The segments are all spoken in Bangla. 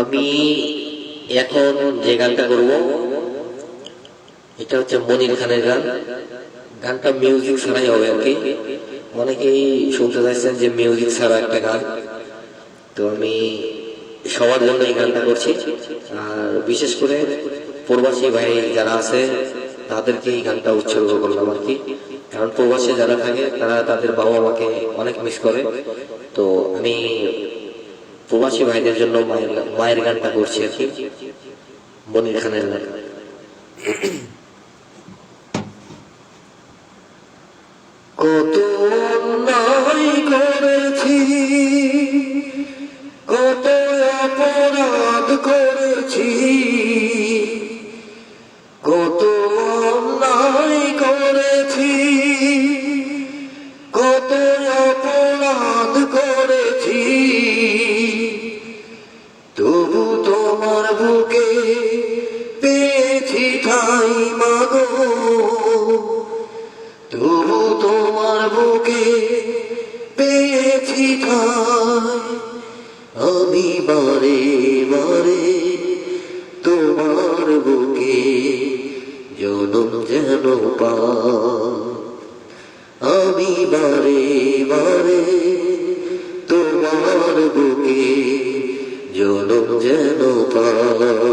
আমি এখন যে গানটা করব, এটা হচ্ছে মনির খানের গান। গানটা মিউজিক ছাড়াই হবে আর কি। অনেকেই শুনতে চাইছেন যে মিউজিক ছাড়া একটা গান। তো আমি সবার জন্য এই গানটা করছি। আর বিশেষ করে প্রবাসী ভাই যারা আছে, তাদেরকে এই গানটা উৎসর্গ করলাম আর কি। কারণ প্রবাসী যারা থাকে, তারা তাদের বাবা মাকে অনেক মিস করে। তো আমি প্রবাসী ভাইদের জন্য মায়ের মায়ের গানটা করছি আর কি। বনির খানের গান কত অন্যায় করেছি তোমার বুকে পেয়েছি আমি বারে বারে তোমার বুকে জনম যেন পাই। আমি বারে বারে তোমার বুকে জনম যেন পাই।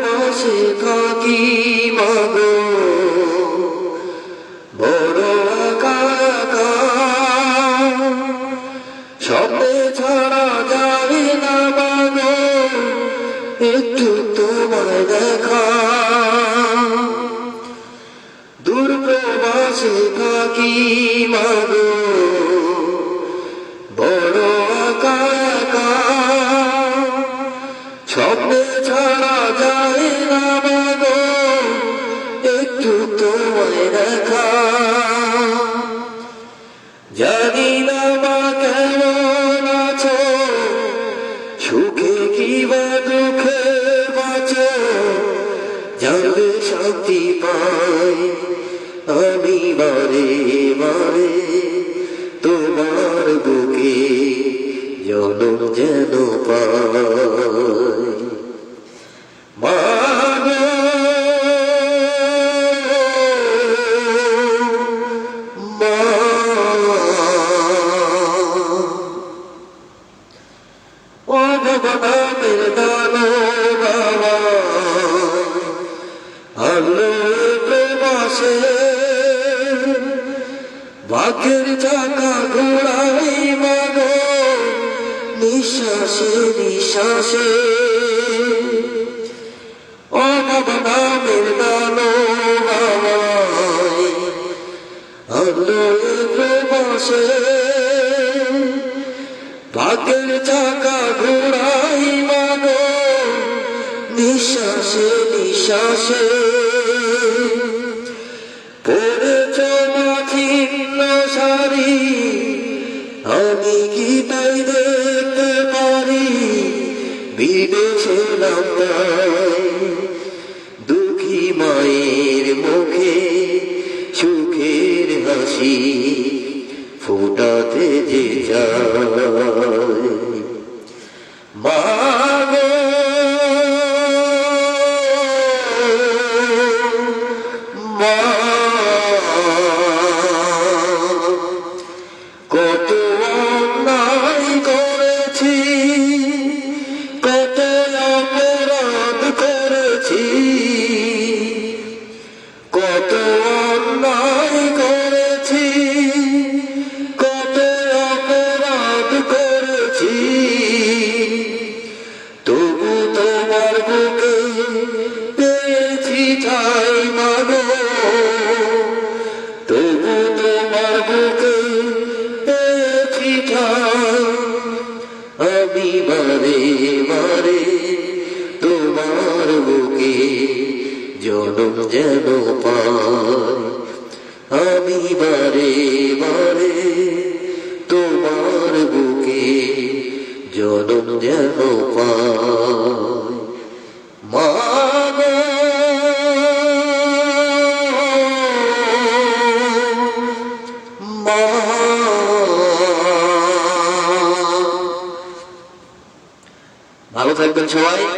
প্রবাসে থাকি মাগো, বড় একা একা ছাড়া যাবে না মাগো, একটু তোমায় দেখা। দূর প্রবাসে থাকি মাগো, বড় একা স্বপ্নে আমি বারে বারে তোমার বুকে জনম যেন পাই প্রবাসে ভাগ্যের চাকা ঘোড়াই মাগো, নিঃশ্বাসে নিঃশ্বাসে। ভগবানের দানো বাবা প্রবাসে ভাগ্যের চাকা ঘোড়াই মাগো, নিঃশ্বাসে নিঃশ্বাসে। পড়েছ সারি? আমি কি দুঃখী মায়ের মুখে সুখের হাসি ফুটাতে যে যায় করেছি। তবু তোমার বুকে পেয়েছি ঠাই মাগো। তবু তোমার বুকে পেয়েছি ঠাই আমি বারে বারে তোমার বুকে জনম যেন পাই। আমি বারে বারে জনম যেন ভালো থাকবেন সবাই।